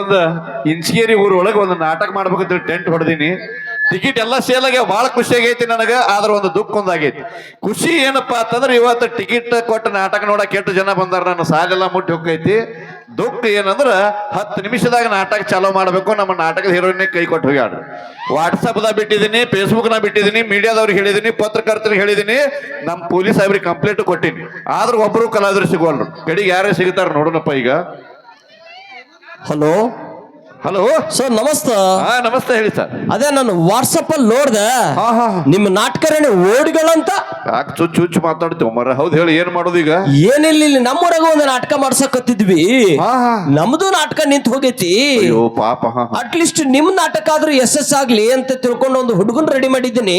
ಒಂದು ಇಂಚಿಗೇರಿ ಊರೊಳಗೆ ಒಂದು ನಾಟಕ ಮಾಡ್ಬೇಕಂತ ಟೆಂಟ್ ಹೊಡೆದೀನಿ. ಟಿಕೆಟ್ ಎಲ್ಲ ಸೇಲ್ ಆಗ್ಯಾವ, ಭಾಳ ಖುಷಿ ಆಗೈತಿ ನನಗೆ, ಆದ್ರೆ ಒಂದು ದುಃಖ ಒಂದಾಗೈತಿ ಖುಷಿ ಏನಪ್ಪಾ ಅಂತಂದ್ರೆ ಇವತ್ತು ಟಿಕೆಟ್ ಕೊಟ್ಟು ನಾಟಕ ನೋಡಕ್ಕೆ ಎಷ್ಟು ಜನ ಬಂದಾರ, ನನ್ನ ಸಾಲೆಲ್ಲ ಮುಟ್ಟಿ ಹೋಗೈತಿ ದುಃಖ ಏನಂದ್ರ ಹತ್ತು ನಿಮಿಷದಾಗ ನಾಟಕ ಚಾಲೋ ಮಾಡಬೇಕು, ನಮ್ಮ ನಾಟಕದ ಹೀರೋಯಿನ್ ಕೈ ಕೊಟ್ಟು ಹೋಗ್ಯಾಡ್ರಿ ವಾಟ್ಸಪ್ದಾಗ ಬಿಟ್ಟಿದ್ದೀನಿ ಫೇಸ್ಬುಕ್ನಾಗ ಬಿಟ್ಟಿದ್ದೀನಿ ಮೀಡಿಯಾದವ್ರಿಗೆ ಹೇಳಿದ್ದೀನಿ ಪತ್ರಕರ್ತರಿಗೆ ಹೇಳಿದ್ದೀನಿ ನಮ್ಮ ಪೊಲೀಸ್ ಸಾಹೇಬ್ರಿಗೆ ಕಂಪ್ಲೇಂಟ್ ಕೊಟ್ಟಿನಿ. ಆದ್ರೂ ಒಬ್ಬರು ಕಲಾವಿದರು ಸಿಗೋಲ್ರು ಕಡೆಗೆ ಯಾರೇ ಸಿಗ್ತಾರ ನೋಡೋಣಪ್ಪ ಈಗ. ಹಲೋ ಹಲೋ ಸರ್ ನಮಸ್ತೆ ಹಾ ನಮಸ್ತೆ ಹೇಳಿ ಸರ್. ಅದೇ ನಾನು ವಾಟ್ಸಪ್ ಅಲ್ಲಿ ನೋಡ್ದೆ. ಹಾ ಹಾ ನಿಮ್ಮ ನಾಟಕರಣಿ ಓಡಿಗಳಂತ? ಯಾಕೆ ಚುಚ್ಚು ಚುಚ್ಚು ಮಾತಾಡ್ತೀವಿ ಮರ ಹೌದು ಹೇಳಿ ಏನ್ ಮಾಡೋದು ಈಗ? ಏನಿಲ್ಲ ಇಲ್ಲಿ ನಮ್ಮೂರಾಗ ಒಂದು ನಾಟಕ ಮಾಡ್ಸಕತ್ತಿದ್ವಿ. ಹಾ ಹಾ. ನಮ್ದು ನಾಟಕ ನಿಂತು ಹೋಗೈತಿ. ಅಯ್ಯೋ ಪಾಪ ಹಾ ಹಾ. ಅಟ್ಲೀಸ್ಟ್ ನಿಮ್ ನಾಟಕ ಆದ್ರೂ ಎಸ್ ಎಸ್ ಆಗ್ಲಿ ಅಂತ ತಿಳ್ಕೊಂಡು ಒಂದು ಹುಡುಗನ್ ರೆಡಿ ಮಾಡಿದ್ದೀನಿ.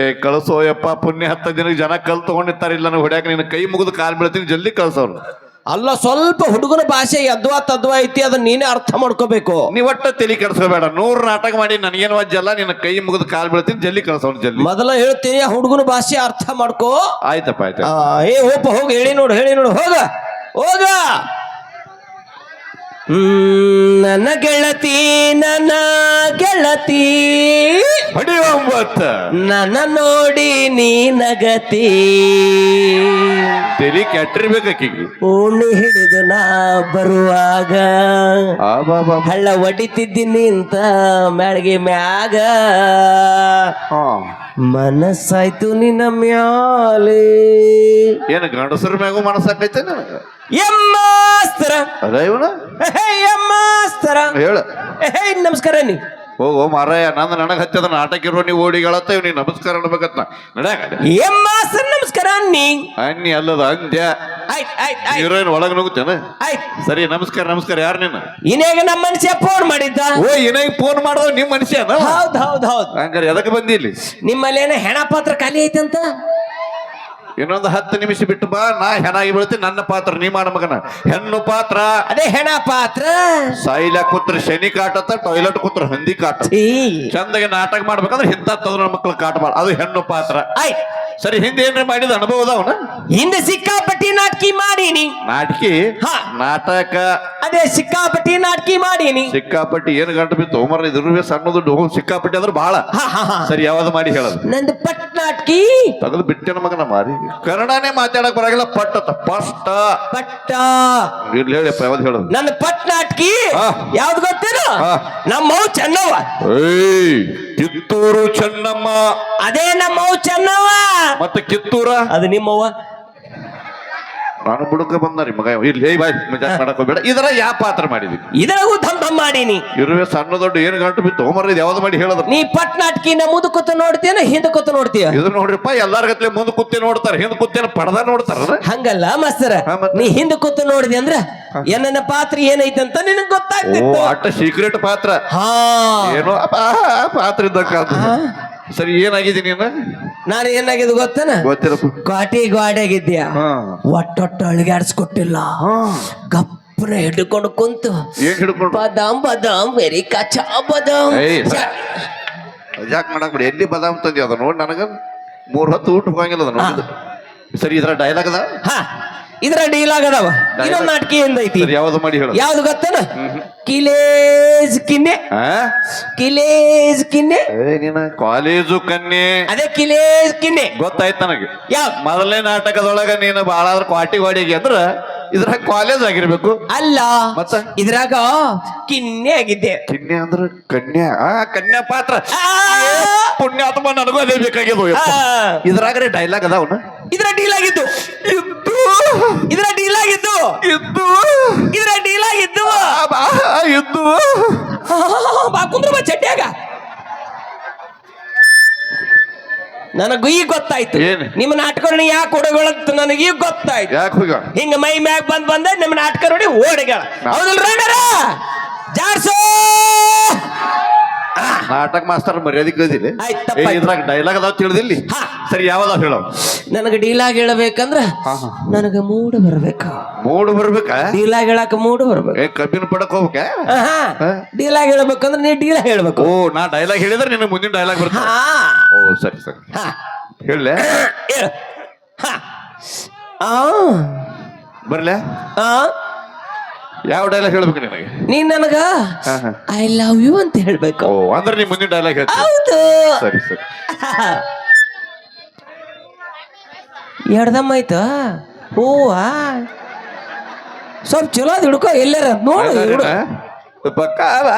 ಏ ಕಳಿಸೋ ಯಪ್ಪ ಪುಣ್ಯ ಹತ್ತ ದಿನ ಜನ ಕಲ್ ತಗೊಂಡಿರ್ತಾರೆ. ಇಲ್ಲ ನಾನು ಹೊಡ್ಯಾಕ ನಿನ್ನ ಕೈ ಮುಗಿದು ಕಾಲ್ ಬೀಳ್ತೀನಿ. ಜಲ್ದಿ ಕಳ್ಸೋರು ಅಲ್ಲ ಸ್ವಲ್ಪ ಹುಡುಗನ ಭಾಷೆ ಯದ್ವಾ ತದ್ವಾ ಐತಿ ಅದನ್ನ ನೀನೇ ಅರ್ಥ ಮಾಡ್ಕೋಬೇಕು. ನೀ ಒಟ್ಟ ತಲೆ ಕೆಡ್ಸ್ಕೋಬೇಡ. ನೂರು ನಾಟಕ ಮಾಡಿ ನನಗೇನು ವಜ್ಜಲ್ಲ ನಿನ್ನ ಕೈ ಮುಗಿದ ಕಾಲ್ ಬೀಳ್ತೀನಿ ಜಲ್ಲಿ ಕಳ್ಸೋನು ಜಲ್ಲಿ. ಮೊದಲ ಹೇಳ್ತೀನಿ ಆ ಹುಡುಗನ ಭಾಷೆ ಅರ್ಥ ಮಾಡ್ಕೋ. ಆಯ್ತಪ್ಪ ಆಯ್ತು. ಆ, ಏ ಹೋಪ ಹೋಗ ಹೇಳಿ ನೋಡು ಹೇಳಿ ನೋಡು ಹೋಗ. ಹೋಗ. ಹ್ಮ್, ನನ್ನ ಗೆಳತಿ ನನ್ನ ಗೆಳತಿ. ಹೊಡಿ ಒಂಬತ್ತ ನನ್ನ ನೋಡಿ ನೀ ನಗತಿ. ತಲಿ ಕೆಟ್ಟಿರ್ಬೇಕೀಗ ಓಣಿ ಹಿಡಿದು ನಾ ಬರುವಾಗ. ಆ ಬಾ ಬಾ ಬಾ. ಹಳ್ಳ ಹೊಡಿತಿದ್ದೀನಿ ಅಂತ ಮ್ಯಾಳ್ಗೆ ಮ್ಯಾಗ. ಹಾ. ಮನಸ್ಸಾಯ್ತು ನಿನ್ನ ಮ್ಯಾಲೆ. ಏನು ಗಂಡಸರ ಮ್ಯಾಗೂ ಮನಸ್ಸಾಕೈತೆ ನನಗೆ? ಎಮ್ಮಾಸ್ತರ. ಅದ ಇವನ? ಎಮ್ಮಾಸ್ತರ. ಹೇಳ. ನಮಸ್ಕಾರ ನೀ. ಹೋಗೋ ಮಾರಾಯ ನಂದು ನನಗೆ ಹತ್ತದ ನಾಟಕ ಇರೋ ನೀವು ಓಡಿಗಳತ್ತ ಇವ್ ನೀ ನಮಸ್ಕಾರ ಅನ್ಬೇಕತ್ ನಾ ನಡ್ಯಾಕ ಎಮ್ಮಾಸ್ತರ ನಮಸ್ಕಾರ ಅನ್ನಿ? ಅನ್ನಿ ಅಲ್ಲದ ಅಂದ್ಯ ಹೀರೋಯಿನ್ ಒಳಗೆ ನುಗ್ತೇನ ಸರಿ ನಮಸ್ಕಾರ ನಮಸ್ಕಾರ ಯಾರು ನೀನು ಇನ್ಯಾಗ ನಮ್ಮ ಮನುಷ್ಯ ಫೋನ್ ಮಾಡಿದ್ದ? ಓ ಇನ್ನೇಗ ಫೋನ್ ಮಾಡೋ ನಿಮ್ಮ ಮನುಷ್ಯ ಹೌದ್ ಹೌದ್ ಹೌದ್. ಹಂಗಾರೆ ಎದಕ್ಕೆ ಬಂದಿ ಇಲ್ಲಿ? ನಿಮ್ಮಲ್ಲಿ ಏನೋ ಹೆಣ ಪಾತ್ರ ಖಾಲಿ ಐತಂತ? ಇನ್ನೊಂದು ಹತ್ತು ನಿಮಿಷ ಬಿಟ್ಟು ಬಾ ನಾ ಹೆಣಾಗಿ ಬೀಳ್ತೀನಿ ನನ್ನ ಪಾತ್ರ ನೀ ಮಾಡ ಮಗನ. ಹೆಣ್ಣು ಪಾತ್ರ. ಅದೇ ಹೆಣ ಪಾತ್ರ. ಸೈಲ ಕೂತ್ರ ಶನಿ ಕಾಟತ್ತ ಟಾಯ್ಲೆಟ್ ಕೂತ್ರ ಹಂದಿ ಕಾಟ. ಚಂದಗೆ ನಾಟಕ ಮಾಡ್ಬೇಕಂದ್ರೆ ಹಿಂತ ತದ್ರ ಮಕ್ಕಳು ಕಾಟ ಮಾಡ. ಅದು ಹೆಣ್ಣು ಪಾತ್ರ. ಆಯ್ತ್ ಸರಿ ಹಿಂದೆ ಏನ್ರಿ ಮಾಡಿದ? ಅನುಭವ ಅದಾವನ ಹಿಂದೆ ಸಿಕ್ಕಾಪಟ್ಟಿ ನಾಟಕಿ ಮಾಡೀನಿ. ನಾಟಕಿ? ಹಾ. ನಾಟಕ? ಅದೇ ಸಿಕ್ಕಾಪಟ್ಟಿ ನಾಟಕಿ ಮಾಡೀನಿ. ಸಿಕ್ಕಾಪಟ್ಟಿ ಏನು ಗಂಟು ಬಿತ್ತು? ಮರ ಇದ್ರು ಸಣ್ಣ ದುಡ್ಡು ಸಿಕ್ಕಾಪಟ್ಟಿ ಅಂದ್ರೆ ಬಹಳ ಹಾ ಹಾ ಹಾ. ಸರಿ ಯಾವ್ದು ಮಾಡಿ ಹೇಳೋದು? ನಂದು ಪಟ್ ನಾಟಕಿ. ತಗದು ಬಿಟ್ಟೆ ಮಗನ ಮಾರಿ. ಕನ್ನಡನೇ ಮಾತಾಡಕ್ ಬರಾಗಿಲ್ಲ. ಪಟ್ಟ ಪಟ್ಟ. ಪಟ್ಟ ಇಲ್ಲಿ ಹೇಳಪ್ಪ ಯಾವ್ದು ಹೇಳೋದು? ನನ್ನ ಪಟ್ ನಾಟಕಿ. ಹಾ. ಯಾವ್ದು ಗೊತ್ತೇನು? ಹಾ. ನಮ್ಮವ್ ಚೆನ್ನವ್ವ. ಏಯ್. ಕಿತ್ತೂರು ಚೆನ್ನಮ್ಮ. ಅದೇ ನಮ್ಮವ್ ಚೆನ್ನವ್ವ. ಮತ್ತೆ ಕಿತ್ತೂರ? ಅದು ನಿಮ್ಮವ್ವ. ನಾನು ಬುಡಕ ಬಂದ ಮಗ. ಇಲ್ಲಿ ಏಯ್ ಬಾಯ್ ಮಜಾಕ್ ಮಾಡಕ್ ಹೋಗ್ಬೇಡ. ಇದರ ಯಾ ಪಾತ್ರ ಮಾಡಿದ್ವಿ ಇದ್ರಾಗೂ ಧಮ್ ಧಮ್ ಮಾಡೀನಿ. ಇರುವೆ ಸಣ್ಣ ದೊಡ್ಡ ಏನು ಗಂಟು ಬಿತ್ತು? ಮರ ಇದು ಯಾವ್ದು ಮಾಡಿ ಹೇಳಿದ್ರು ನೀ ಪಟ್ ನಾಟಕಿನ ಮುದು ಕೂತು ನೋಡ್ತೀಯನ ಹಿಂದೆ ಕೂತು ನೋಡ್ತೀಯ? ಇದು ನೋಡ್ರಿಪ್ಪ ಎಲ್ಲಾರ ಗತ್ಲೆ ಮುಂದೆ ಕೂತಿ ನೋಡ್ತಾರೆ ಹಿಂದೆ ಕುತ್ತೇನ ಪಡದ ನೋಡ್ತಾರ ಹಂಗಲ್ಲ ಮಸ್ತರ. ಹಾ, ಮತ್ತೆ? ನೀ ಹಿಂದೆ ಕೂತು ನೋಡಿದೆ ಅಂದ್ರ ಏನನ್ನ ಪಾತ್ರ ಏನೈತಂತ ನಿನಗ್ ಓ ಗೊತ್ತಾಗ್ತಿತ್ತು ಅಟ್ಟ ಸೀಕ್ರೆಟ್ ಪಾತ್ರ. ಹಾ. ಏನೋ ಅಪ್ಪ, ಆ ಪಾತ್ರ ಇದ್ದಕ್ಕ ಸರಿ ಏನಾಗಿದೆ ನೀನು? ನಾನು ಏನಾಗಿದೆ ಗೊತ್ತನ? ಗೊತ್ತಿರಪ್ಪ ಗಾಡಿ ಗಾಡಿಯಾಗಿದ್ಯಾ? ಹಾ. ಒಟ್ಟೊಟ್ಟ ಅಳಿಗಾಡ್ಸ್ಕೊಟ್ಟಿಲ್ಲ ಗಪ್ಪನ ಹಿಡ್ಕೊಂಡು ಕುಂತು. ಏನ್ ಹಿಡ್ಕೊಂಡು? ಬದಾಮ್ ಬದಾಮ್ ವೆರಿ ಕಚಾ ಬದಾಮ್. ಯಾಕೆ ಮಾಡಕ್ ಬಿಡಿ? ಎಲ್ಲಿ ಬದಾಮ್ ತಂದಿ ಅದ ನೋಡಿ ನನಗ? ಮೂರ್ ಹೊತ್ತು ಊಟ ಹೋಗಂಗಿಲ್ಲ ಅದ ಸರಿ ಇದ್ರ ಡೈಲಾಗ್ ಅದ? ಹಾ. ಇದ್ರ ಡೀಲ್ ಆಗದವ. ಇನ್ನೊಂದ್ ನಾಟಕಿ ಎಂದೈತಿ ಯಾವ್ದು ಮಾಡಿ ಹೇಳು. ಯಾವ್ದು ಗೊತ್ತೇನ? ಕಿಲೇಜ್ ಕಿನ್ನೆ. ಆ? ಕಿಲೇಜ್ ಕಿನ್ನೆ. ಏ ನೀನ ಕಾಲೇಜು ಕನ್ನೆ ಅದೇ ಕಿಲೇಜ್ ಕಿನ್ನೆ. ಗೊತ್ತಾಯ್ತು ನನಗೆ. ಯಾವ? ಮೊದಲನೇ ನಾಟಕದೊಳಗ ನೀನು ಬಹಳ ಕ್ವಾಟಿ ಗಾಡಿಗೆ ಅಂದ್ರ ಇದ್ರ ಕಾಲೇಜ್ ಆಗಿರ್ಬೇಕು. ಅಲ್ಲ ಮತ್ತ? ಇದ್ರಾಗ ಕಿನ್ನೆ ಆಗಿದ್ದೆ. ಕಿನ್ನೆ ಅಂದ್ರ ಕನ್ಯಾ. ಆ ಕನ್ಯಾ ಪಾತ್ರ. ಪುಣ್ಯಾತ್ಮ ನನಗೂ ಅದೇ ಬೇಕಾಗಿದ್ದು ಇದ್ರಾಗ್ರೆ ಡೈಲಾಗ್ ಅದಾವನ ಇದ್ರ ಡೀಲ್ ಆಗಿದ್ದು. ಇದ್ದು ಇದ್ರ ಡೀಲ್ ಆಗಿದ್ದು. ಇದ್ದು ಇದ್ರ ಡೀಲ್ ಆಗಿದ್ದು. ಇದ್ದು. ಬಾ ಕುಂದ್ರ ಬಾ ಚಡ್ಡ್ಯಾಗ ನನಗೂ ಈಗ ಗೊತ್ತಾಯ್ತು. ನಿಮ್ಮ ನೋಡಿ ಯಾಕೆ ಹೊಡೆಗಳಂತ ನನಗೆ ಈಗ ಗೊತ್ತಾಯ್ತು. ಹೋಗ ಮೈ ಮ್ಯಾಗ ಬಂದ್ ಬಂದ ನಿಮ್ಮ ನಾಟಕ ನೋಡಿ ಓಡಿಗಳ ಹೌದಲ್ ಜಾರ್ಸೋ! ನಾಟಕ ಮಾಸ್ತರ್ ಮರ್ಯಾದೆ ಕೇಳಿದಿಲ್ಲ. ಆಯ್ತ್, ತಪ್ಪಾಯ್ತು. ಇದ್ರಾಗ ಡೈಲಾಗ್ ಅದಾವ ತಿಳಿದಿಲ್ಲಿ? ಹಾ. ಸರಿ ಯಾವ್ದಾವ್ ಹೇಳೋ. ನನಗೆ ಡೀಲಾಗ್ ಹೇಳಬೇಕಂದ್ರ ನನಗೆ ಮೂಡ್ ಬರ್ಬೇಕು. ಮೂಡ್ ಬರ್ಬೇಕಾ? ಡೀಲಾಗ್ ಹೇಳಕ್ ಮೂಡ್ ಬರ್ಬೇಕು. ಏ ಕಬ್ಬಿನ ಪಡಕ್ ಹೋಗ್ಬೇಕಾ? ಆಹಾ. ಡೀಲಾಗ್ ಹೇಳ್ಬೇಕಂದ್ರೆ ನೀ ಡೀಲಾಗ್ ಹೇಳ್ಬೇಕು. ಓ ನಾ ಡೈಲಾಗ್ ಹೇಳಿದ್ರೆ ನಿನ್ನ ಮುಂದಿನ ಡೈಲಾಗ್ ಬರ್ತ ಹಾ. ಓ ಸರಿ ಸರಿ. ಹಾ. ಹೇಳಲೆ? ಹೇಳು. ಹಾ. ಆ. ಬರ್ಲೆ? ಆ. ಯಾವ ಡೈಲಾಗ್ ಹೇಳ್ಬೇಕು ನಿನಗೆ ನೀ ನನಗ ಹಾ, ಹಾ. ಐ ಲವ್ ಯು ಅಂತ ಹೇಳ್ಬೇಕು ಓ ಅಂದ್ರೆ ನೀ ಮುಂದಿನ ಡೈಲಾಗ್ ಹೇಳ್ತೀನಿ ಹೌದು ಸರಿ ಸರಿ ಎಡ್ದಮ್ಮ ಆಯ್ತ ಹೂವ ಸ್ವಲ್ಪ ಚಲೋ ಅದು ಹಿಡ್ಕೊ ಎಲ್ಲಾರ ನೋಡು ಹಿಡ್ಕೊ. ಪಕ್ಕ ಅಲ್ಲ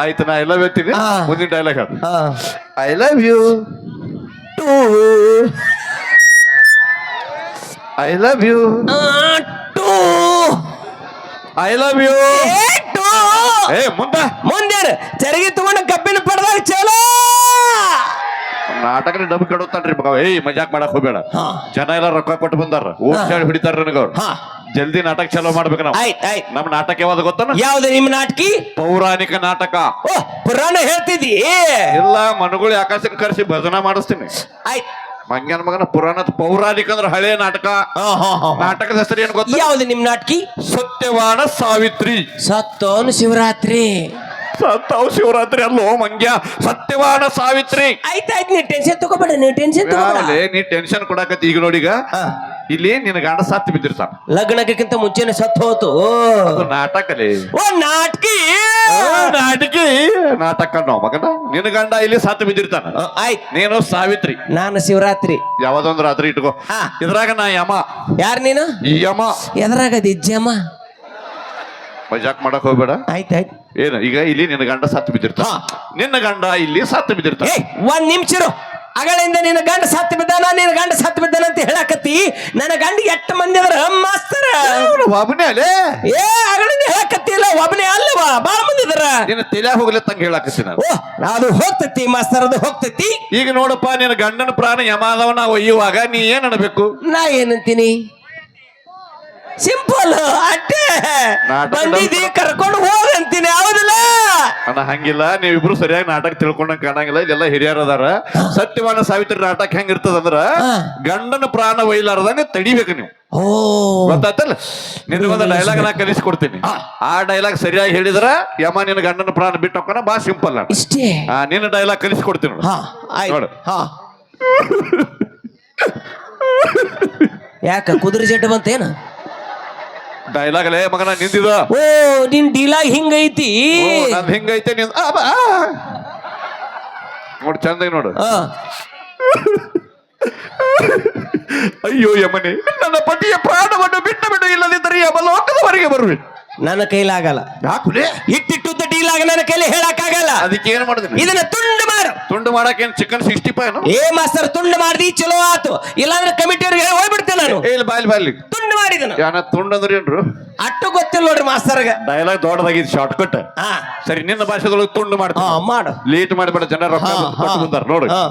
ಆಯ್ತು ನಾ ಎಲ್ಲ ಹೇಳ್ತೀನಿ ಹಾ. ಮುಂದಿನ ಡೈಲಾಗ್ ಹೇಳ ಹಾ. I love you too. I love you ಆ. I love you. ಏ ಮುಂದ. ಮುಂದೆ ಚರಗಿ ತಗೊಂಡು ಕಬ್ಬಿನ ಪಡೆದಾಗ ಚಲೋ. ನಾಟಕ ಡಬ್ ಕೆಡುತ್ತಾನ್ರಿ ಮಗ. ಏಯ್ ಮಜಾಕ್ ಮಾಡಕ್ ಹೋಗ್ಬೇಡ. ಜನ ಎಲ್ಲ ರೊಕ್ಕ ಕೊಟ್ಟು ಬಂದಾರ. ಹೇಳಿ ಹಿಡಿತಾರ ನನಗವ್ರು ಹಾ. ಜಲ್ದಿ ನಾಟಕ ಚಲೋ ಮಾಡ್ಬೇಕು ನಾವು. ಆಯ್ತ್ ಆಯ್ತ್. ನಮ್ ನಾಟಕ ಯಾವ್ದು ಗೊತ್ತನ? ಯಾವ್ದು ನಿಮ್ ನಾಟಕಿ? ಪೌರಾಣಿಕ ನಾಟಕ. ಓ ಪುರಾಣ ಹೇಳ್ತಿದ್ದಿ. ಎಲ್ಲ ಮನುಗಳು ಆಕಾಶಕ್ಕೆ ಕರೆಸಿ ಭಜನಾ ಮಾಡಿಸ್ತೀನಿ. ಆಯ್ತ್. ಮಂಗ್ಯನ ಮಗನ ಪುರಾಣದ ಪೌರಾಣಿಕ ಅಂದ್ರೆ ಹಳೆ ನಾಟಕ. ನಾಟಕದ ಹೆಸರು ಏನು ಗೊತ್ತ? ಯಾವ್ದು ನಿಮ್ ನಾಟಕಿ? ಸತ್ಯವಾನ ಸಾವಿತ್ರಿ. ಸತ್ತೋನು ಶಿವರಾತ್ರಿ. ಸತ್ತವ್ ಶಿವರಾತ್ರಿ ಅಲ್ಲೋ ಮಂಗ್ಯ ಸತ್ಯವಾನ ಸಾವಿತ್ರಿ. ಆಯ್ತಾಯ್ತು ಆಯ್ತ್ ನೀ ಟೆನ್ಷನ್ ತಗೋಬೇಡ ನೀ ಟೆನ್ಷನ್ ತಗೋಬೇಡ. ನೀ ಟೆನ್ಷನ್ ಕೊಡಾಕತ್ತಿ ಈಗ ನೋಡೀಗ. ಇಲ್ಲಿ ನಿನ್ನ ಗಂಡ ಸತ್ತು ಬಿದ್ದಿರ್ತಾನ ಲಗ್ನಕ್ಕಿಂತ ಮುಂಚೆನೆ ಸತ್ತು ಹೋತು. ಅದು ನಾಟಕಲೇ ಓ ನಾಟಕಿ? ನಾಟಕಿ. ನಾಟಕ ಮಗನ. ನಿನ್ನ ಗಂಡ ಇಲ್ಲಿ ಸತ್ತು ಬಿದ್ದಿರ್ತಾನ ಆಯ್ತ್ ನೀನು ಸಾವಿತ್ರಿ. ನಾನು ಶಿವರಾತ್ರಿ. ಯಾವ್ದೊಂದು ರಾತ್ರಿ ಇಟ್ಕೋ. ಹಾ. ಇದ್ರಾಗ ನಾ ಯಮ. ಯಾರು ನೀನು? ಈ ಯಮ. ಎದ್ರಾಗ ದಿಜ್ಜಮ್ಮ ಮಜಾಕ್ ಮಾಡಕ್ ಹೋಗ್ಬೇಡ. ಆಯ್ತು ಆಯ್ತು. ಏನು ಈಗ ಇಲ್ಲಿ ನಿನ್ನ ಗಂಡ ಸತ್ತು ಬಿದ್ದಿರ್ತಾನ. ನಿನ್ನ ಗಂಡ ಇಲ್ಲಿ ಸತ್ತು ಬಿದ್ದಿರ್ತಾನ. ಒಂದ್ ನಿಮಿಷ ಇರು. ಅಗಳಿಂದ ನಿನ್ನ ಗಂಡ ಸತ್ತು ಬಿದ್ದಾನ? ನಿನ್ನ ಗಂಡ ಸತ್ತು ಬಿದ್ದಾನ ಅಂತ ಹೇಳಕತ್ತಿ. ನನ್ನ ಗಂಡ ಎಷ್ಟು ಮಂದಿ ಅದ್ರ? ಮಾಸ್ತರ. ಒಬ್ಬನೇ ಏ ಅಗಳಿಂದ ಹೇಳಕತ್ತಿ ಇಲ್ಲ ಒಬ್ಬನೇ ಅಲ್ಲವಾ? ಬಾಳ ಮಂದಿ ಇದ್ರ ನಿನ್ನ ತಲೆ ಹೋಗ್ಲತ್ತಂಗ ಹೇಳಕತ್ತಿ ನಾನು. ಓ ಅದು ಹೋಗ್ತತಿ ಮಾಸ್ತರ್ ಅದು ಹೋಗ್ತತಿ. ಈಗ ನೋಡಪ್ಪ ನಿನ್ನ ಗಂಡನ ಪ್ರಾಣ ಯಮಾದವನ ಒಯ್ಯುವಾಗ ನೀ ಏನ್ ಅನ್ಬೇಕು? ನಾ ಏನಂತೀನಿ? ಸಿಂಪಲ್ ಅಟ್ಟೆ. ನಾಟಕ ಬಂದಿದ್ದಿ ಕರ್ಕೊಂಡು ಹೋಗಂತೀನಿ ಹೌದಿಲ್ಲ? ಅಣ್ಣ ಹಂಗಿಲ್ಲ ನೀವಿಬ್ರು ಸರಿಯಾಗಿ ನಾಟಕ ತಿಳ್ಕೊಂಡಂಗ್ ಕಾಣಂಗಿಲ್ಲ ಇಲ್ಲೆಲ್ಲ ಹಿರಿಯರ್ ಅದಾರ. ಸತ್ಯವಾನ ಸಾವಿತ್ರಿ ನಾಟಕ ಹೆಂಗ್ ಇರ್ತದಂದ್ರ ಹಾ. ಗಂಡನ ಪ್ರಾಣ ಒಯ್ಲಾರ್ದಂಗ ತಡಿಬೇಕು ನೀವು. ಓ. ಗೊತ್ತಾತಲ್ಲ? ನಿನಗೊಂದು ಡೈಲಾಗ್ ನಾ ಕಲಿಸ್ಕೊಡ್ತೀನಿ. ಆ ಡೈಲಾಗ್ ಸರಿಯಾಗಿ ಹೇಳಿದ್ರ ಯಮ ನಿನ್ನ ಗಂಡನ ಪ್ರಾಣ ಬಿಟ್ಟು ಹೋಗೋಣ ಬಾ ಸಿಂಪಲ್ ಅಣ್ಣ. ಇಷ್ಟೇ? ಆ ನಿನ್ನ ಡೈಲಾಗ್ ಕಲಿಸ್ಕೊಡ್ತೀನಿ ನೋಡು. ಹಾ ಆಯ್ತು. ನೋಡು. ಹಾ. ಯಾಕ ಕುದುರೆ ಜಡ್ಡು ಬಂತೇನ? ಡೈಲಾಗ್ ಲೇ ಮಗನ ನಿಂದಿದ ಓ ನಿನ್ ಡೀಲಾಗ್ ಹಿಂಗೈತಿ. ನಂದ್ ಹೆಂಗೈತೆ ನಿಂದ. ನೋಡು ಚಂದಾಗಿ ನೋಡು. ಅಯ್ಯೋ ಯಮನೆ ನನ್ನ ಪತಿಯ ಪ್ರಾಣವನ್ನು ಬಿಟ್ಟು ಬಿಡು ಇಲ್ಲದಿದ್ದರೆ ಯಮಲೋಕದವರೆಗೆ ಬರುವೆ. ನನ್ನ ಕೈಲಾಗಲ್ಲ ಯಾಕುಲೇ? ಇಟ್ಟಿಟ್ಟುದ್ದ ಡೀಲಾಗ ನನ್ನ ಕೈಲಿ ಹೇಳಕ್ಕಾಗಲ್ಲ ಅದಕ್ಕೆ ಏನ್ ಮಾಡಿದ್ರಿ ಇದನ್ನ ತುಂಡು ಮಾಡು. ತುಂಡು ಮಾಡಕ್ಕೆ ಏನ್ ಚಿಕನ್ ಸಿಕ್ಸ್ಟಿ ಫೈವ್ ಏ ಮಾಸ್ತರ್ ತುಂಡು ಮಾಡ್ದಿ ಚಲೋ ಆತು. ಇಲ್ಲಾಂದ್ರೆ ಕಮಿಟಿಯವ್ರಿಗೆ ಹೋಗ್ಬಿಡ್ತೇನೆ ನಾನು. ಇಲ್ಲಿ ಬಾಯ್ಲಿ ಬಾಯ್ಲಿ ಮಾಡಿದನು. ಯಾನ ತುಂಡು ಅಂದ್ರೆ ಏನ್ರು? ಅಟ್ಟು ಗೊತ್ತಿಲ್ಲ ನೋಡ್ರಿ ಮಾಸ್ತರ್ಗ. ಡೈಲಾಗ್ ದೊಡ್ಡದಾಗಿದ್ ಶಾರ್ಟ್ ಕಟ್ ಹಾ. ಸರಿ ನಿನ್ನ ಭಾಷೆದೊಳಗೆ ತುಂಡು ಹಾ ಮಾಡ್ತೀನಿ ಮಾಡು. ಲೇಟ್ ಮಾಡಬೇಡ ಜನ ರೊಕ್ಕ ಹಾ, ಕೊಟ್ಟು. ಬಂದಾರ ನೋಡು. ಹಾ,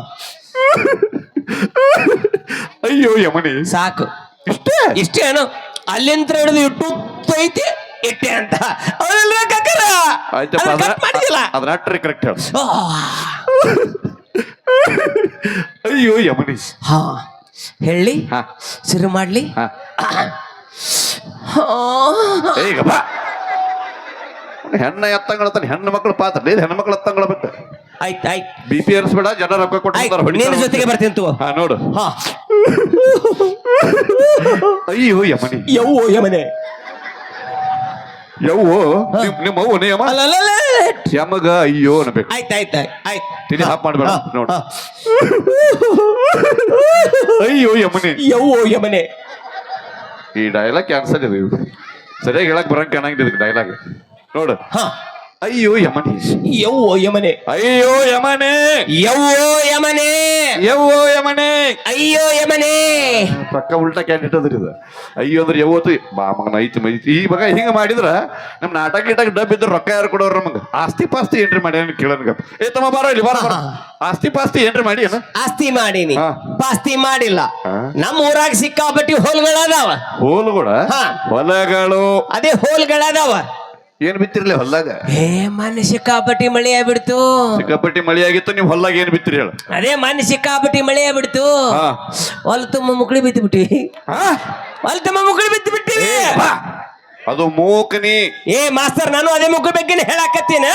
ಅಯ್ಯೋ ಯಮನಿ. ಸಾಕು. ಇಷ್ಟೇ? ಇಷ್ಟೇನು ಅಲ್ಲಿಂದ ಹಿಡಿದು ಇಟ್ಟು ಐತಿ ಇಟ್ಟೆ ಅಂತ. ಅವಳೆಲ್ಲ ಕಕ್ಕರ? ಆಯ್ತಪ್ಪ ಅದನ್ನ cut ಮಾಡಿದಿಲ್ಲ ಅದನ್ನ ಅಟ್ರಿ ಕರೆಕ್ಟ್ ಹೇಳು. ಆ, ಅಯ್ಯೋ ಯಮನಿ ಹಾ. ಹೇಳಿ ಹಾ. ಶುರು ಮಾಡ್ಲಿ. ಹಾ. ಈಗ ಬಾ. ಹೆಣ್ಣ ಎತ್ತಂಗಳ ಹೆಣ್ಣು ಮಕ್ಕಳು ಪಾತ್ರ. ಹೆಣ್ಣು ಮಕ್ಕಳು ಎತ್ತಂಗಳಬೇಕು ಆಯ್ತು ಆಯ್ತು. ಬಿ ಪಿ ಏರಿಸ್ಬೇಡ ಜನ ರೊಕ್ಕ ಕೊಟ್ಟು ನಿನ್ನ ಜೊತೆಗೆ ಬರ್ತೀನಿ ತಗೋ. ಹಾ ನೋಡು. ಹಾ. ಅಯ್ಯೋ ಯಮನಿ. ಯವ್ವೋ ಯಮನೆ. ಯವ್ವೋ ನಿಮ್ ನಿಮ್ಮ ಅವ್ವನೇ ಯಮ. ಯಮಗ ಅಯ್ಯೋ ಅನ್ಬೇಕು. ಆಯ್ತು ಆಯ್ತು ಆಯ್ತು ತಿಳಿ ಹಾಪ್ ಮಾಡ್ಬೇಡ ನೋಡು. ಅಯ್ಯೋ ಯಮನೆ. ಯವ್ವೋ ಯಮನೆ. ಈ ಡೈಲಾಗ್ ಕ್ಯಾನ್ಸಲ್ ಇದೆ. ಸರಿಯಾಗಿ ಹೇಳಕ್ ಬರಂಗ್ ಕಾಣಂಗಿದೆ ಡೈಲಾಗ್ ನೋಡು. ಹಾ. ಅಯ್ಯೋ ಯಮನೆ. ಯವ್ವೋ ಯಮನೆ. ಅಯ್ಯೋ ಯಮನೆ. ಯವ್ವೋ ಯಮನೆ. ಯವ್ವೋ ಯಮನೆ. ಅಯ್ಯೋ ಯಮನೆ. ಪಕ್ಕ ಉಲ್ಟಾ ಕ್ಯಾಂಡಿಡೇಟ್ ಅದ್ರಿ ಇದು. ಅಯ್ಯೋ ಅಂದ್ರೆ ಯಾವತ್ತು ಬಾ ಮಗನ ಐತಿ ಮೈತಿ. ಈ ಮಗ ಹಿಂಗ ಮಾಡಿದ್ರ ನಮ್ ನಾಟಕ ಗೀಟಕ ಡಬ್ ಇದ್ರ ರೊಕ್ಕ ಯಾರು ಕೊಡೋರು ನಮಗ? ಆಸ್ತಿ ಪಾಸ್ತಿ ಏನ್ರಿ ಮಾಡಿ ಕೇಳನ್ಗ ಏ ತಮ್ಮ ಬಾರ ಇಲ್ಲಿ ಬಾರ ಆಸ್ತಿ ಪಾಸ್ತಿ ಏನ್ರಿ ಮಾಡಿ ಆಸ್ತಿ ಮಾಡೀನಿ. ಪಾಸ್ತಿ ಮಾಡಿಲ್ಲ. ನಮ್ಮ ಊರಾಗ ಸಿಕ್ಕಾಪಟ್ಟಿ ಹೋಲ್ಗಳದಾವ. ಹೋಲ್ಗಳ. ಹೊಲಗಳು. ಅದೇ ಹೋಲ್ಗಳದಾವ. ಏನ್ ಬಿತ್ತಿರ್ಲಿ ಹೊಲ್ದಾಗ? ಏ ಮೊನ್ನೆ ಸಿಕ್ಕಾಪಟ್ಟಿ ಮಳೆ ಆಗ್ಬಿಡ್ತು. ಸಿಕ್ಕಾಪಟ್ಟಿ ಮಳೆ ಆಗಿತ್ತು ನೀವು ಹೊಲ್ದಾಗ ಏನ್ ಬಿತ್ತಿರಿ ಹೇಳ. ಅದೇ ಮೊನ್ನೆ ಸಿಕ್ಕಾಪಟ್ಟಿ ಮಳೆ ಆಗ್ಬಿಡ್ತು. ಹಾ. ಹೊಲ ತುಂಬ ಮುಕ್ಳಿ ಬಿತ್ತು ಬಿಟ್ಟಿ ಹಾ? ಹೊಲ ತುಂಬ ಮುಕ್ಳಿ ಬಿತ್ತು ಬಿಟ್ಟಿವಿ ಬಾ. ಅದು ಮೂಕನಿ. ಏ ಮಾಸ್ತರ್ ನಾನು ಅದೇ ಮುಕ್ಳ ಬಗ್ಗೆ ಹೇಳಾಕತ್ತೀನ?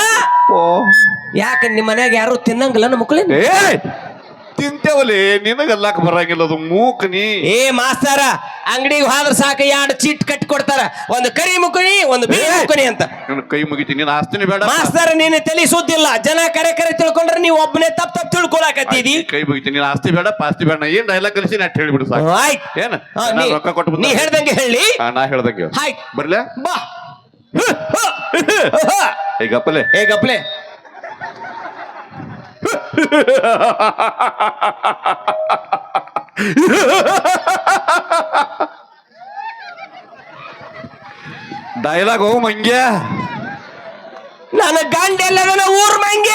ಯಾಕ ನಿಮ್ ಮನ್ಯಾಗ ಯಾರು ತಿನ್ನಂಗಿಲ್ಲ ನಮ್ಮ ಮುಕ್ಳಿನ ಏ ತಿಂತೇವಲ್ಲಿ ನಿನಗಲ್ಲಾಕ ಬರಂಗಿಲ್ಲ ಅದು ಮೂಕ ನೀ. ಏ ಮಾಸ್ತರ ಅಂಗಡಿಗೆ ಹೋದ್ರ ಸಾಕ ಎರಡು ಚೀಟ್ ಕಟ್ಟಿ ಕೊಡ್ತಾರ. ಒಂದು ಕರಿ ಮುಕುಣಿ ಒಂದು ಬಿಳಿ ಮುಕುಣಿ ಅಂತ. ನನ್ನ ಕೈ ಮುಗಿತೀನಿ ನೀನು ಆಸ್ತಿನಿ ಬೇಡ ಮಾಸ್ತರ ನೀನು ತಲೆ ಸುದ್ದಿಲ್ಲ. ಜನ ಕರೆ ಕರೆ ತಿಳ್ಕೊಂಡ್ರೆ ನೀವು ಒಬ್ಬನೇ ತಪ್ಪ ತಪ್ಪು ತಿಳ್ಕೊಳಕತ್ತಿದಿ. ಕೈ ಮುಗಿತೀನಿ ನೀನು ಆಸ್ತಿ ಬೇಡ ಪಾಸ್ತಿ ಬೇಡ ನಾ ಏನ್ ಡೈಲಾಗ್ ಕಲಿಸಿ ನಾ ಹೇಳಿಬಿಡು ಸಾಕು. ಆಯ್ತ್. ಏನು? ನಾ ನೀ- ರೊಕ್ಕ ಕೊಟ್ಟು ನೀ ಹೇಳ್ದಂಗೆ ಹೇಳಿ. ಹಾ, ನಾ ಹೇಳ್ದಂಗೆ. ಆಯ್ತ್. ಬರ್ಲೆ? ಬಾ. ಈಗ ಗಪ್ಪಲೇ. ಏ ಗಪ್ಲೆ ಡೈಲಾಗ್ ಹೋಗ್ ಮಂಗ್ಯ. ನನ್ನ ಗಂಡ ಎಲ್ಲದನ ಊರ್ ಮಂಗ್ಯ.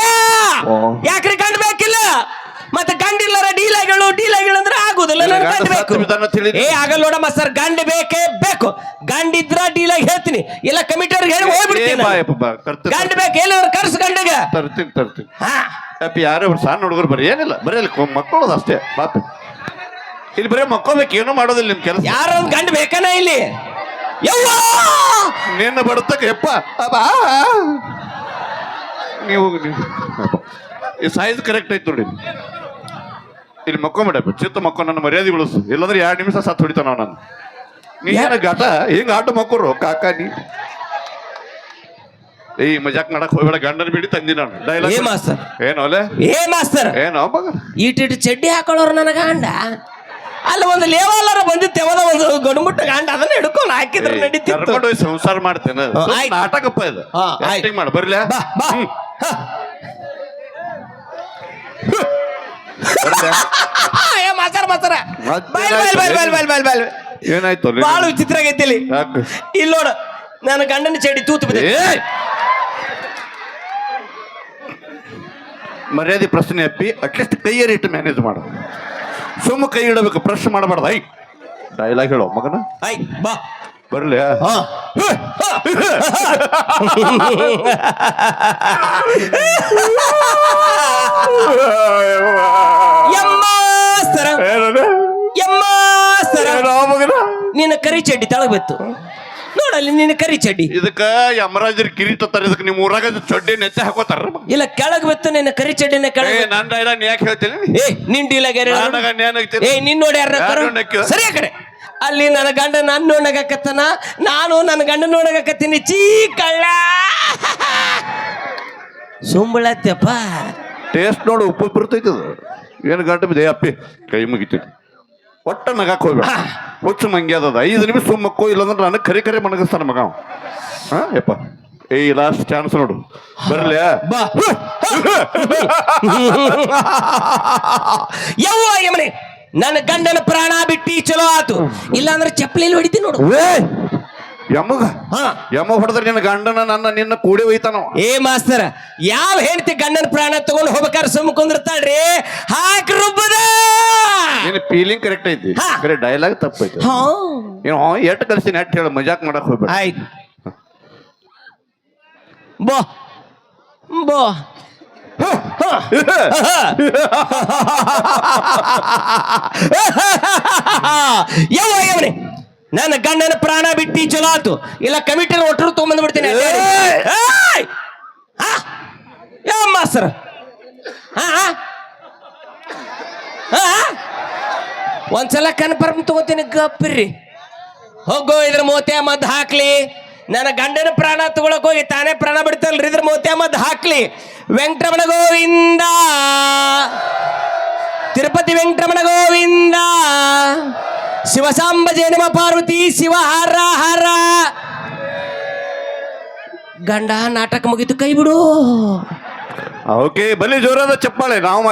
ಯಾಕ್ರಿ ಗಂಡ ಬೇಕಿಲ್ಲ? ಮತ್ತೆ ಗಂಡ ಇಲ್ಲರ ಡೀಲಾಗಳು ಡೀಲಾಗಳು ಏ ಆಗಲ್ಲ ನೋಡಮ್ಮ ಸರ್ ಗಂಡ ಬೇಕೇ ಬೇಕು. ಗಂಡ ಇದ್ರ ಡೀಲಾಗ್ ಹೇಳ್ತೀನಿ. ಇಲ್ಲ ಕಮಿಟರ್ ಹೇಳಿ ಹೋಗ್ಬಿಡ್ತೀನಿ ಗಂಡ ಬೇಕು ಎಲ್ಲಾದ್ರು ಕರ್ಸ್ ಗಂಡಗ. ತರ್ತೀನಿ ತರ್ತೀನಿ ಹಾ. ಯಪ್ಪ ಯಾರೋ ಸಣ್ಣ ಹುಡುಗರು ಬರೀ ಏನಿಲ್ಲ ಬರೀ ಅಲ್ಲಿ ಅಷ್ಟೇ. ಮಾತು ಇಲ್ಲಿ ಬರೀ ಮಕ್ಕೋಬೇಕು ಏನೂ ಮಾಡೋದಿಲ್ಲ ನಿಮ್ ಕೆಲಸ. ಯಾರ ಒಂದ್ ಗಂಡ ಬೇಕನ ಇಲ್ಲಿ? ಯವ್ವ! ನಿನ್ನ ಬಡತಕ್ಕ ಯಪ್ಪ. ಅಬ್ಬಾ. ನೀವು. ಈ ಸೈಜ್ ಕರೆಕ್ಟ್ ಐತೆ ನೋಡಿ. ಇಲ್ಲಿ ಮಕ್ಕೊಂಬಿಡಬೇಕು ಚಿತ್ತ ಮಕ್ಕೊ ನನ್ನ ಮರ್ಯಾದೆ ಉಳಿಸು. ಇಲ್ಲಾಂದ್ರೆ ಎರಡು ನಿಮಿಷ ಸತ್ ಹೊಡಿತಾನ ನಾವು ನಾನು. ನೀ ಏನ ಗಾಟ ಹಿಂಗ ಆಟ ಮಕ್ಕೋರು? ಕಾಕ ನೀ? ಏ ಮಜಾಕ್ ಮಾಡಕ್ ಹೋಗ್ಬೇಡ ಗಂಡನ ಬಿಡಿ ತಂದಿ ನಾನು. ಏ ಡೈಲಾಗ್ ಮಾಸ್ತರ್? ಏನೋ ಅಲ್ಲೇ ಏ ಮಾಸ್ತರ್? ಏನೋ ಮಗ ಈಟಿಟ್ಟು ಚಡ್ಡಿ ಹಾಕೊಳ್ಳೋರು ನನ್ನ ಗಂಡ. ಅಲ್ಲಿ ಒಂದು ಲೇವಾಲರ ಬಂದಿತ್ತು ಯಾವ್ದೋ ಒಂದು ಗಂಡುಮುಟ್ಟ ಗಂಡ ಅದನ್ನ ಹಿಡ್ಕೊಂಡು ಹಾಕಿದ್ರೆ ನಡೀತಿತ್ತು. ಕರ್ಕೊಂಡು ಹೋಗಿ ಸಂಸಾರ ಮಾಡ್ತೇನೆ. ಆಯ್ತು. ನಾಟಕಪ್ಪ ಇದು. ಹಾ, ಆಯ್ತ್. ಆಕ್ಟಿಂಗ್ ಮಾಡು ಬರ್ಲ್ಯಾ ಬಾ ಬಾ. ಹ್ಮ್. ಏ ಮಾಸ್ತರ ಮಾಸ್ತರ ಬಾಯ್ ಬಾಯ್ ಬಾಯ್ ಬಾಯ್ ಬಾಯ್ ಬಾಯ್ ಬಾಯ್ ಏನಾಯ್ತು ಅಲ್ಲಿ? ಬಾಳು ವಿಚಿತ್ರ ಆಗೈತಿ ಇಲ್ಲಿ ಯಾಕೆ? ಇಲ್ಲಿ ನೋಡು ನನ್ನ ಗಂಡನ ಚೇಡಿ ತೂತು ಬಿದ್ದೆ. ಏಯ್! ಮರ್ಯಾದೆ ಪ್ರಶ್ನೆ ಅಪ್ಪಿ ಅಟ್ಲೀಸ್ಟ್ ಕೈಯರಿ ಇಟ್ಟು ಮ್ಯಾನೇಜ್ ಮಾಡು. ಸುಮ್ಮ ಕೈ ಇಡಬೇಕು ಪ್ರಶ್ನೆ ಮಾಡಬಾರ್ದು. ಐ ಡೈಲಾಗ್ ಹೇಳೋ ಮಗನ. ಐ ಬಾ. ಬರ್ಲಿ ಹಾ. ಯಮ್ಮಾಸ್ತರ ಯಮ್ಮಾಸ್ತರ ನಿನ್ನ ಕರಿ ಚಡ್ಡಿ ತಳಗ್ ಬಿತ್ತು ನೋಡಲ್ಲಿ ನಿನ್ನ ಕರಿ ಚಡ್ಡಿ. ಇದಕ್ಕ ಯಮರಾಜರ ಕಿರೀಟ ತರ ಇದಕ್ಕೆ ನಿಮ್ಮ ಊರಾಗ ಚಡ್ಡಿ ನೆಚ್ಚ ಹಾಕೋತಾರ ಇಲ್ಲ ಕೆಳಗ್ ಬಿತ್ತು ನಿನ್ನ ಕರಿ ಚಡ್ಡಿನ ಏ ಕೆಳಗ್ ನನ್ ಡೈಲಾಗ್ ಯಾಕೆ ಹೇಳ್ತೀನಿ? ಏ ನಿನ್ ಡೀಲಾಗ ಏ ನಿನ್ ನೋಡಿ ಯಾರ ಯಾರ್ನೋ ನಕ್ಕು. ಸರಿ ಆ ಕಡೆ. ಅಲ್ಲಿ ನನ್ನ ಗಂಡ ನನ್ನ ನೋಡಕತ್ತನ ನಾನು ನನ್ನ ಗಂಡ ನೋಡಕತ್ತೀನಿ ಚೀ ಕಳ್ಳ. ಸುಂಬಳತ್ತಪ್ಪ. ಟೇಸ್ಟ್ ನೋಡು ಉಪ್ಪು ಬರ್ತೈತೆ ಅದು. ಏನು ಗಂಟೆ ಬಿದೆ ಅಪ್ಪಿ ಕೈ ಮುಗಿತೀನಿ ಒಟ್ಟ ನಗಕ್ಕೆ ಹೋಗ್ಬೇಡ. ಹುಚ್ಚು ಮಂಗ್ಯ ಅದ ಐದು ನಿಮಿಷ ಸುಮ್ಮಕ್ಕೋ ಇಲ್ಲಾಂದ್ರೆ ನನಗೆ ಕರಿ ಕರಿ ಮಣಗಿಸ್ತಾನೆ ಮಗ. ಹಾ ಯಪ್ಪ. ಏಯ್ ಲಾಸ್ಟ್ ಚಾನ್ಸ್ ನೋಡು. ಬರಲೇ? ಬಾ. ಯವ್ವ ಯಮನೆ. ನನ್ನ ಗಂಡನ ಪ್ರಾಣ ಬಿಟ್ಟಿ ಚಲೋ ಆತು. ಇಲ್ಲಾಂದ್ರೆ ಚಪ್ಪಲಿಯಲ್ಲಿ ಹೊಡಿತೀನಿ ನೋಡು. ಯಮ್ಮಗ ಹಾ. ಯಮ್ಮ ಹೊಡೆದ್ರೆ ನಿನ್ನ ಗಂಡನ ನನ್ನ ನಿನ್ನ ಕೂಡಿ ಒಯ್ತಾನವ ಏ ಮಾಸ್ತರ ಯಾವ ಹೆಂಡತಿ ಗಂಡನ ಪ್ರಾಣ ತಗೊಂಡು ಹೋಗ್ಬೇಕಾದ್ರೆ ಸುಮ್ಮ ಕುಂದಿರ್ತಾಳ್ರಿ? ಹಾಕ್ ರುಬ್ಬದ! ನಿನ್ನ ಫೀಲಿಂಗ್ ಕರೆಕ್ಟ್ ಐತಿ. ಹಾ. ಕರೆ ಡೈಲಾಗ್ ತಪ್ಪೈತಿ. ಹಾ. ಏನು ಎಟ್ ಕಲ್ಸಿ ನೆಟ್ ಹೇಳು ಮಜಾಕ್ ಮಾಡಕ್ ಹೋಗ್ಬೇಡ. ಆಯ್ತು. ಬೋ ಬೋ. ಯವ್ವ ಯಾವನೇ ನನ್ನ ಗಂಡನ ಪ್ರಾಣ ಬಿಟ್ಟು ಚಲೋ ಆತು ಇಲ್ಲ ಕಮಿಟಿಯಲ್ಲಿ ಒಟ್ಟರು ತೊಗೊಂಬಂದು ಬಿಡ್ತೀನಿ? ಯಾವ ಮಾಸ್ತರ? ಒಂದ್ಸಲ ಕನ್ಫರ್ಮ್ ತಗೋತೀನಿ, ಗಪ್ಪಿರ್ರಿ. ಹೋಗೋ ಇದ್ರ ಮೋತ್ಯ ಮದ್ದು ಹಾಕ್ಲಿ. ನನ್ನ ಗಂಡನ ಪ್ರಾಣ ತಗೊಳಕ್ ಹೋಗಿ ತಾನೇ ಪ್ರಾಣ ಬಿಡ್ತಲ್ರಿ ಇದ್ರ ಮೋತ್ಯ ಮದ್ದು ಹಾಕ್ಲಿ. ವೆಂಕಟರಮಣ ಗೋವಿಂದ. ತಿರುಪತಿ ವೆಂಕಟರಮಣ ಗೋವಿಂದ. ಶಿವಸಾಂಬ ಜೇನಮ ಪಾರ್ವತಿ, ಶಿವ ಹರ ಹರ. ಗಂಡ ನಾಟಕ ಮುಗಿತು ಕೈ ಬಿಡು. ಓಕೆ ಬಲಿ ಜೋರಾದ ಚಪ್ಪಾಳೆ. ನಾವು